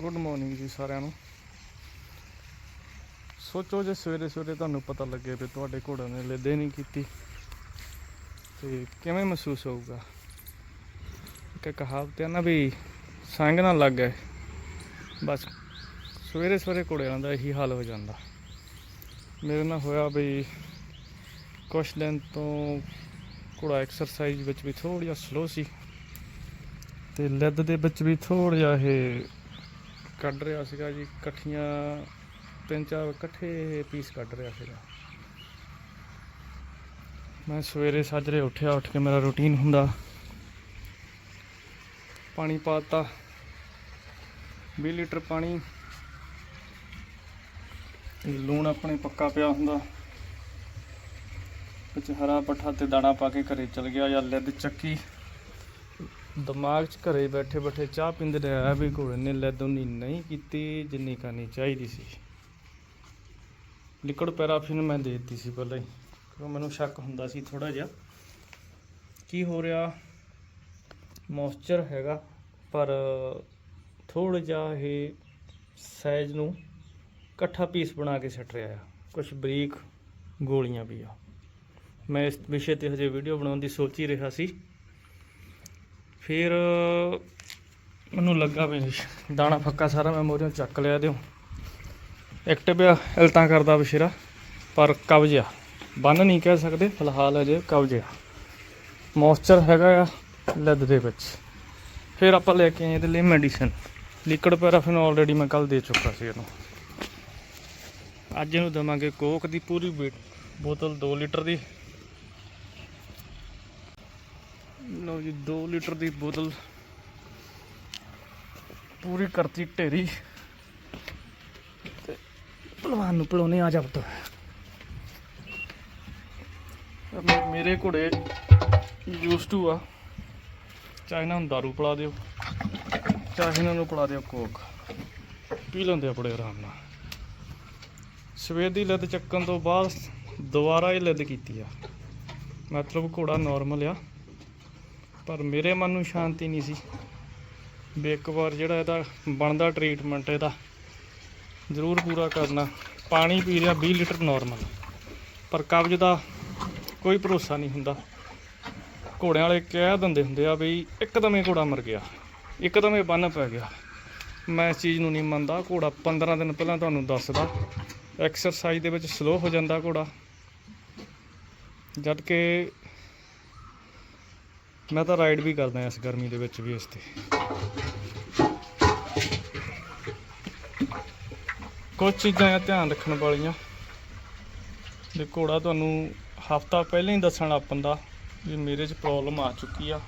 Good morning ਜੀ ਸਾਰਿਆਂ ਨੂੰ। ਸੋਚੋ ਜੇ ਸਵੇਰੇ ਸਵੇਰੇ ਤੁਹਾਨੂੰ ਪਤਾ ਲੱਗੇ ਵੀ ਤੁਹਾਡੇ ਘੋੜੇ ਨੇ ਲਿੱਦੇ ਨਹੀਂ ਕੀਤੀ, ਤੇ ਕਿਵੇਂ ਮਹਿਸੂਸ ਹੋਊਗਾ? ਇੱਕ ਕਹਾਵਤ ਹੈ ਨਾ ਵੀ ਸੰਗ ਨਾ ਲੱਗ ਗਏ ਬਸ ਸਵੇਰੇ ਸਵੇਰੇ ਘੋੜਿਆਂ ਦਾ ਇਹੀ ਹਾਲ ਹੋ ਜਾਂਦਾ। ਮੇਰੇ ਨਾਲ ਹੋਇਆ ਵੀ ਕੁਛ ਦਿਨ ਤੋਂ ਘੋੜਾ ਐਕਸਰਸਾਈਜ਼ ਵਿੱਚ ਵੀ ਥੋੜ੍ਹਾ ਜਿਹਾ ਸਲੋ ਸੀ, ਤੇ ਲੱਦ ਦੇ ਵਿੱਚ ਵੀ ਥੋੜ੍ਹਾ ਜਿਹਾ ਇਹ ਕੱਢ ਰਿਹਾ ਸੀਗਾ ਜੀ, ਇਕੱਠੀਆਂ ਤਿੰਨ ਚਾਰ ਇਕੱਠੇ ਪੀਸ ਕੱਢ ਰਿਹਾ ਸੀਗਾ। ਮੈਂ ਸਵੇਰੇ ਸਾਜਰੇ ਉੱਠਿਆ, ਉੱਠ ਕੇ ਮੇਰਾ ਰੁਟੀਨ ਹੁੰਦਾ। ਪਾਣੀ ਪਾਤਾ 20 ਲੀਟਰ ਪਾਣੀ। ਲੂਣ ਆਪਣੇ ਪੱਕਾ ਪਿਆ ਹੁੰਦਾ। ਵਿੱਚ ਹਰਾ ਪੱਠਾ ਤੇ ਦਾਣਾ ਪਾ ਕੇ ਘਰੇ ਚਲ ਗਿਆ ਜਾਂ ਲਿੱਦ ਚੱਕੀ। ਦਿਮਾਗ 'ਚ ਘਰੇ ਬੈਠੇ ਬੈਠੇ ਚਾਹ ਪੀਂਦੇ ਰਿਹਾ ਵੀ ਘੋੜੇ ਨੇ ਲਿੱਦ ਉਨੀ ਨਹੀਂ ਕੀਤੀ ਜਿੰਨੀ ਕਰਨੀ ਚਾਹੀਦੀ ਸੀ। ਲਿਕੁਇਡ ਪੈਰਾਫਿਨ ਮੈਂ ਦੇ ਦਿੱਤੀ ਸੀ ਪਹਿਲਾਂ ਹੀ ਕਿਉਂ ਮੈਨੂੰ ਸ਼ੱਕ ਹੁੰਦਾ ਸੀ ਥੋੜਾ ਜਿਹਾ। ਕੀ ਹੋ ਰਿਹਾ? ਮੋਇਸਚਰ ਹੈਗਾ, ਪਰ ਥੋੜਾ ਜਿਹਾ ਇਹ ਸਾਈਜ਼ ਨੂੰ ਇਕੱਠਾ ਪੀਸ ਬਣਾ ਕੇ ਸੱਟ ਰਿਹਾ ਆ। ਕੁਝ ਬਰੀਕ ਗੋਲੀਆਂ ਵੀ ਆ। ਮੈਂ ਇਸ ਵਿਸ਼ੇ ਤੇ ਹਜੇ ਵੀਡੀਓ ਬਣਾਉਣ ਦੀ ਸੋਚ ਹੀ ਰਿਹਾ ਸੀ। ਫਿਰ ਮੈਨੂੰ ਲੱਗਾ ਵੀ ਦਾਣਾ ਫੱਕਾ ਸਾਰਾ ਮੈਂ ਮੋਰਿਓਂ ਚੱਕ ਲਿਆ ਦਿਓ ਐਕਟਿਵ ਆ ਇਲਤਾਂ ਕਰਦਾ ਬਸ਼ੇਰਾ, ਪਰ ਕਬਜ਼ ਆ ਬੰਨ ਨਹੀਂ ਕਹਿ ਸਕਦੇ, ਫਿਲਹਾਲ ਅਜੇ ਕਬਜ਼ ਆ ਮੋਇਸਚਰ ਹੈਗਾ ਆ ਲਿੱਦ ਦੇ ਵਿੱਚ। ਫਿਰ ਆਪਾਂ ਲੈ ਕੇ ਆਏ ਇਹਦੇ ਲਈ ਮੈਡੀਸਨ। ਲਿਕੁਇਡ ਪੈਰਾਫਿਨ ਆਲਰੇਡੀ ਮੈਂ ਕੱਲ ਦੇ ਚੁੱਕਾ ਸੀ ਇਹਨੂੰ। ਅੱਜ ਇਹਨੂੰ ਦਵਾਂਗੇ ਕੋਕ ਦੀ ਪੂਰੀ ਬੀ- ਬੋਤਲ 2 ਲੀਟਰ ਦੀ। ਲਓ ਜੀ 2 ਲੀਟਰ ਦੀ ਬੋਤਲ। ਪੂਰੀ ਕਰਤੀ ਢੇਰੀ। ਤੇ ਭਲਵਾਨ ਨੂੰ ਪਿਲਾਉਣੇ ਆ ਜਾ ਪੁੱਤ। ਮੇਰੇ ਘੋੜੇ ਯੂਜ਼ ਟੂ ਆ। ਚਾਹੇ ਇਹਨਾਂ ਨੂੰ ਦਾਰੂ ਪਿਲਾ ਦਿਓ, ਚਾਹੇ ਇਹਨਾਂ ਨੂੰ ਪਿਲਾ ਦਿਓ ਕੋਕ। ਪੀ ਲੈਂਦੇ ਆ ਬੜੇ ਆਰਾਮ ਨਾਲ। ਸਵੇਰ ਦੀ ਲੱਦ ਚੱਕਣ ਤੋਂ ਬਾਅਦ ਦੁਬਾਰਾ ਇਹ ਲੱਦ ਕੀਤੀ ਆ। ਮਤਲਬ ਘੋੜਾ ਨਾਰਮਲ ਆ। ਪਰ ਮੇਰੇ ਮਨ ਨੂੰ ਸ਼ਾਂਤੀ ਨਹੀਂ ਸੀ। ਵੀ ਇੱਕ ਵਾਰ ਜਿਹੜਾ ਇਹਦਾ ਬਣਦਾ ਟ੍ਰੀਟਮੈਂਟ ਇਹਦਾ ਜ਼ਰੂਰ ਪੂਰਾ ਕਰਨਾ। ਪਾਣੀ ਪੀ ਰਿਹਾ 20 ਲੀਟਰ ਨਾਰਮਲ ਪਰ ਕਬਜ਼ ਦਾ ਕੋਈ ਭਰੋਸਾ ਨਹੀਂ ਹੁੰਦਾ। ਘੋੜਿਆਂ ਵਾਲੇ ਕਹਿ ਦਿੰਦੇ ਹੁੰਦੇ ਆ ਵੀ ਇੱਕਦਮ ਹੀ ਘੋੜਾ ਮਰ ਗਿਆ। ਇੱਕਦਮ ਹੀ ਬੰਨ ਪੈ ਗਿਆ। ਮੈਂ ਇਸ ਚੀਜ਼ ਨੂੰ ਨਹੀਂ ਮੰਨਦਾ। ਘੋੜਾ 15 ਦਿਨ ਪਹਿਲਾਂ ਤੁਹਾਨੂੰ ਦੱਸਦਾ। ਐਕਸਰਸਾਈਜ਼ ਦੇ ਵਿੱਚ ਸਲੋ ਹੋ ਜਾਂਦਾ ਘੋੜਾ। ਜਦ ਕਿ ਮੈਂ ਤਾਂ ਰਾਈਡ ਵੀ ਕਰਦਾ ਇਸ ਗਰਮੀ ਦੇ ਵਿੱਚ ਵੀ ਇਸ ਤੇ। ਕੁਝ ਚੀਜ਼ਾਂ ਆ ਧਿਆਨ ਰੱਖਣ ਵਾਲੀਆਂ। ਜੇ ਘੋੜਾ ਤੁਹਾਨੂੰ ਹਫਤਾ ਪਹਿਲਾਂ ਹੀ ਦੱਸਣ ਆਪੰਦਾ ਵੀ ਮੇਰੇ 'ਚ ਪ੍ਰੋਬਲਮ ਆ ਚੁੱਕੀ ਆ।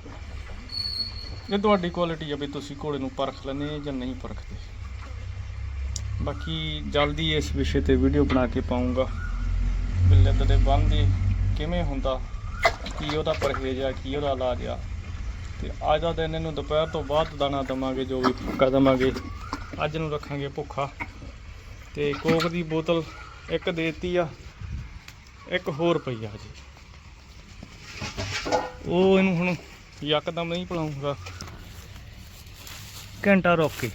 ਇਹ ਤੁਹਾਡੀ ਕੁਆਲਿਟੀ ਆ ਵੀ ਤੁਸੀਂ ਘੋੜੇ ਨੂੰ ਪਰਖ ਲੈਂਦੇ ਜਾਂ ਨਹੀਂ ਪਰਖਦੇ। ਬਾਕੀ ਜਲਦੀ ਇਸ ਵਿਸ਼ੇ ਤੇ ਵੀਡੀਓ ਬਣਾ ਕੇ ਪਾਉਂਗਾ। ਬਿੱਲਤ ਦੇ ਬੰਦੇ ਕਿਵੇਂ ਹੁੰਦਾ ਕੀ ਉਹਦਾ ਪਰਹੇਜ਼ ਆ, ਕੀ ਉਹਦਾ ਇਲਾਜ ਆ। ਤੇ ਅੱਜ ਦਾ ਦਿਨ ਇਹਨੂੰ ਦੁਪਹਿਰ ਤੋਂ ਬਾਅਦ ਦਾਣਾ ਦਵਾਂਗੇ, ਜੋ ਵੀ ਭੁੱਖਾ ਦਵਾਂਗੇ। ਅੱਜ ਨੂੰ ਰੱਖਾਂਗੇ ਭੁੱਖਾ। ਤੇ ਕੋਕ ਦੀ ਬੋਤਲ ਇੱਕ ਦੇਤੀ ਆ, ਇੱਕ ਹੋਰ ਪਈ ਆ ਜੀ ਉਹ ਇਹਨੂੰ ਹੁਣ ਯਕਦਮ ਨਹੀਂ ਪਿਲਾਉਂਗਾ ਘੰਟਾ ਰੁਕ ਕੇ।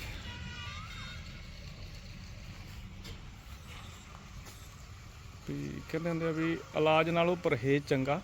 ਵੀ ਕਹਿੰਦੇ ਹੁੰਦੇ ਆ ਵੀ ਇਲਾਜ ਨਾਲੋਂ ਪਰਹੇਜ਼ ਚੰਗਾ।